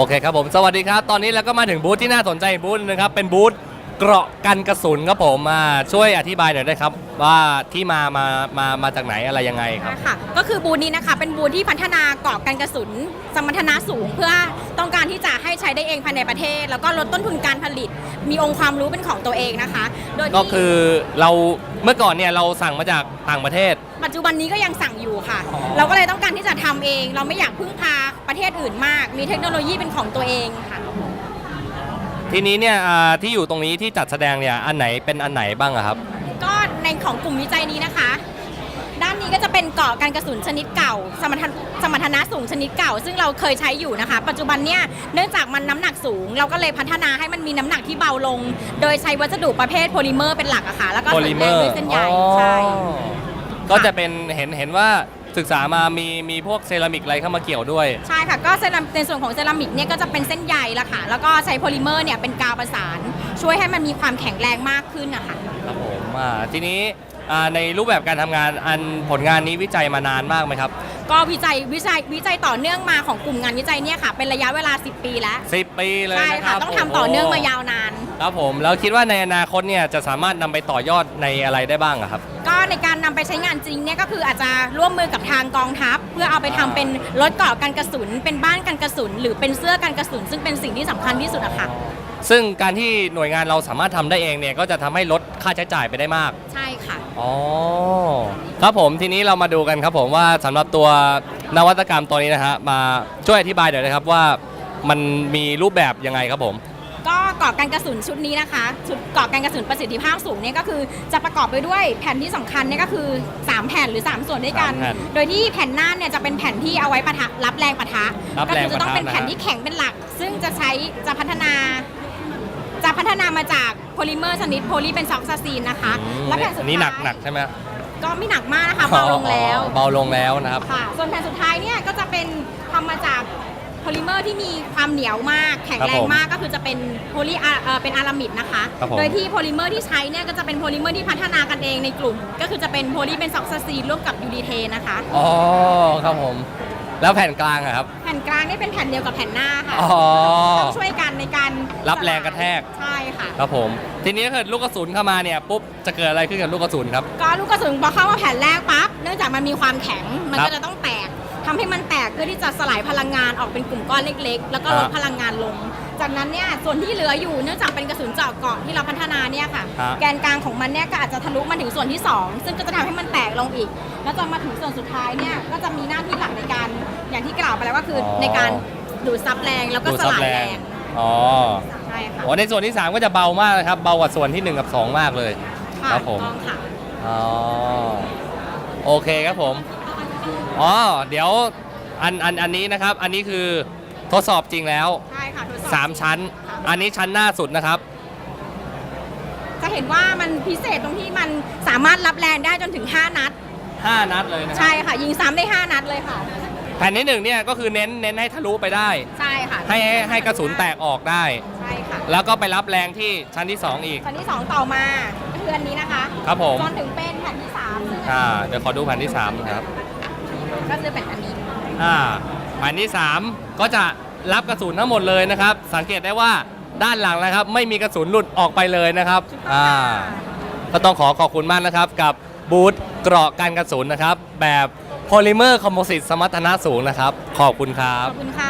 โอเคครับผม สวัสดีครับ ตอนนี้เราก็มาถึงบูธที่น่าสนใจบูธหนึงนะครับ เป็นบูธ เกราะกันกระสุนครับผมมาช่วยอธิบายหน่อยได้ครับ ว่าที่มามามามาจากไหนอะไรยังไงครับ ค่ะก็คือบูธนี้นะคะเป็นบูธที่พัฒนาเกราะกันกระสุน สมรรถนะสูง เพื่อต้องการที่จะให้ใช้ได้เองภายในประเทศ แล้วก็ลดต้นทุนการผลิต มีองค์ความรู้เป็นของตัวเองนะคะ โดยที่ก็คือเราเมื่อก่อนเนี่ยเราสั่งมาจากต่างประเทศ ปัจจุบันนี้ก็ยังสั่งอยู่ค่ะ อ๋อ เราก็เลยต้องการที่จะทำเอง เราไม่อยากพึ่งพาประเทศอื่นมาก มีเทคโนโลยีเป็นของตัวเองค่ะ ทีนี้เนี่ยอ่าที่อยู่ตรงนี้ที่จัดแสดงเนี่ยอันไหนเป็นอันไหนบ้างอะครับ ก็ในของกลุ่มวิจัยนี้นะคะ ด้านนี้ก็จะเป็นเกราะกันกระสุนชนิดเก่า สมรรถนสมรรถนะสูงชนิดเก่า ซึ่งเราเคยใช้อยู่นะคะ ปัจจุบันเนี่ยเนื่องจากมันน้ำหนักสูง เราก็เลยพัฒนาให้มันมีน้ำหนักที่เบาลง โดยใช้วัสดุประเภทโพลิเมอร์เป็นหลักอะค่ะแล้วก็โพเสริลิมเมแรองร์ด้วยเส้นใยใช่ ก็จะเป็นเห็นเห็นว่า ศึกษามามีมีพวกเซรามิกอะไรเข้ามาเกี่ยวด้วย ใช่ค่ะ ก็เซราในส่วนของเซรามิกเนี่ยก็จะเป็นเส้นใยละค่ะ แล้วก็ใช้โพลิเมอร์เนี่ยเป็นกาวประสาน ช่วยให้มันมีความแข็งแรงมากขึ้นอะค่ะครับผมอ่าทีนี้อ่าในรูปแบบการทำงานอันผลงานนี้วิจัยมานานมากไหมครับก็วิจัยวิจัยวิจัยต่อเนื่องมาของกลุ่มงานวิจัยเนี่ยค่ะ เป็นระยะเวลา 10 ปีแล้ว10ปีเลยใช่นะคค่ะ รับต้องทำต่อเนื่องมาโโหยาวนาน ครับผมแล้วคิดว่าในอนาคตเนี่ยจะสามารถนำไปต่อยอดในอะไรได้บ้างอะครับก็ ในการนำไปใช้งานจริงเนี่ยก็คืออาจจะร่วมมือกับทางกองทัพ เพื่อเอาไปทำเป็นรถเกราะกันกระสุน เป็นบ้านกันกระสุน หรือเป็นเสื้อกันกระสุน ซึ่งเป็นสิ่งที่สำคัญที่สุดอะค่ะ ซึ่งการที่หน่วยงานเราสามารถทำได้เองเนี่ยก็จะทำให้ลดค่าใช้จ่ายไปได้มาก ใช่ค่ะ อ๋อครับผมทีนี้เรามาดูกันครับผมว่าสำหรับตัวนวัตกรรมตัวนี้นะฮะมาช่วยอธิบายหน่อยนะครับว่ามันมีรูปแบบยังไงครับผมก็เกราะกันกระสุนชุดนี้นะคะชุดเกราะกันกระสุนประสิทธิภาพสูงเนี่ยก็คือจะประกอบไปด้วยแผ่นที่สำคัญเนี่ยก็คือ 3 แผ่นหรือ 3 ส่วนด้วยกัน สามแผ่นโดยที่แผ่นหน้าเนี่ยจะเป็นแผ่นที่เอาไว้ปะทะรับแรงปะทะรับก็แรงคืจะต้องปะทะเป็นแผ่นนะฮะ ที่แข็งเป็นหลัก ซึ่งจะใช้จะพัฒนา จะพัฒนามาจากโพลิเมอร์ชนิดโพลีเป็นซอกซาซีนนะคะอืมและแผ่นสุดอันนี้หนักท้ายหนักใช่ไหมก็ไม่หนักมากนะคะเบาลงแล้วอ๋อเบาลงแล้วนะครับ ค่ะส่วนแผ่นสุดท้ายเนี่ยก็จะเป็นทำมาจาก โพลิเมอร์ที่มีความเหนียวมาก แข็งแรงมากก็คือจะเป็นโพลีอาเอ่อเป็นอารามิดนะคะ ครับผม โดยที่โพลิเมอร์ที่ใช้เนี่ยก็จะเป็นโพลิเมอร์ที่พัฒนากันเองในกลุ่ม ก็คือจะเป็นโพลีเป็นซอกซาซีนร่วมกับยูดีเทนะคะอ๋อครับผม แล้วแผ่นกลางอะครับ แผ่นกลางนี่เป็นแผ่นเดียวกับแผ่นหน้าค่ะอ๋อต้องช่วยกันในการรับแรงกระแทก ใช่ค่ะ ครับผม ทีนี้ถ้าเกิดลูกกระสุนเข้ามาเนี่ยปุ๊บจะเกิดอะไรขึ้นกับลูกกระสุนครับ ก็ลูกกระสุนพอเข้ามาแผ่นแรกปั๊บเนื่องจากมันมีความแข็งมันครับก็จะต้องแตกทำให้มันแตกเพื่อที่จะสลายพลังงานออกเป็นกลุ่มก้อนเล็ก ๆ แล้วก็ลดฮะพลังงานลง จากนั้นเนี่ยส่วนที่เหลืออยู่เนื่องจากเป็นกระสุนเจาะเกาะที่เราพัฒนาเนี่ยค่ะ ฮะ แกนกลางของมันเนี่ยก็อาจจะทะลุมาถึงส่วนที่ 2 ซึ่งก็จะทำให้มันแตกลงอีก แล้วจนมาถึงส่วนสุดท้ายเนี่ยก็จะมีหน้าที่หลักในการอย่างที่กล่าวไปแล้วก็คือออ ในการดูดซับแรงแล้วก็ดูดสซับลายแรแรง งอ๋อใช่ค่ะโอ้ในส่วนที่ 3 ก็จะเบามากนะครับ เบากว่าส่วนที่ 1 กับ 2 มากเลย ค่ะครับผม ต้องค่ะ อ๋อ โอเคครับผม อ๋อ เดี๋ยวอันอันอันนี้นะครับ อันนี้คือทดสอบจริงแล้ว ใช่ค่ะทดสอบ3 ชั้นอันนี้ชั้นหน้าสุดนะครับ จะเห็นว่ามันพิเศษตรงที่มันสามารถรับแรงได้จนถึง 5 นัด 5 นัดเลยนะครัใช่ค่ะ ยิงซ้ำได้ 5 นัดเลยค่ะ แผ่นที่หนึ่งเนี่ยก็คือเน้นเน้นให้ทะลุไปได้ ใช่ค่ะให้ให้ให้กระสุนแตกออกได้ ใช่ค่ะแล้วก็ไปรับแรงที่ชั้นที่ 2 อีก ชั้นที่ 2 ต่อมาก็คืออันนี้นะคะครับผม จนถึงเป็นแผ่นที่3ซึ่งอ่าเดี๋ยวขอดูแผ่นที่3นะครับ ก็จะเป็นอันนี้ อ่าแผ่นที่3ก็จะรับกระสุนทั้งหมดเลยนะครับ สังเกตได้ว่าด้านหลังนะครับ ไม่มีกระสุนหลุดออกไปเลยนะครับอ่าก็ต้องขอขอบคุณมากนะครับ กับบูธเกราะกันกระสุนนะครับ แบบโพลิเมอร์คอมโพสิตสมรรถนะสูงนะครับ ขอบคุณครัขบ อบคุณค่ะ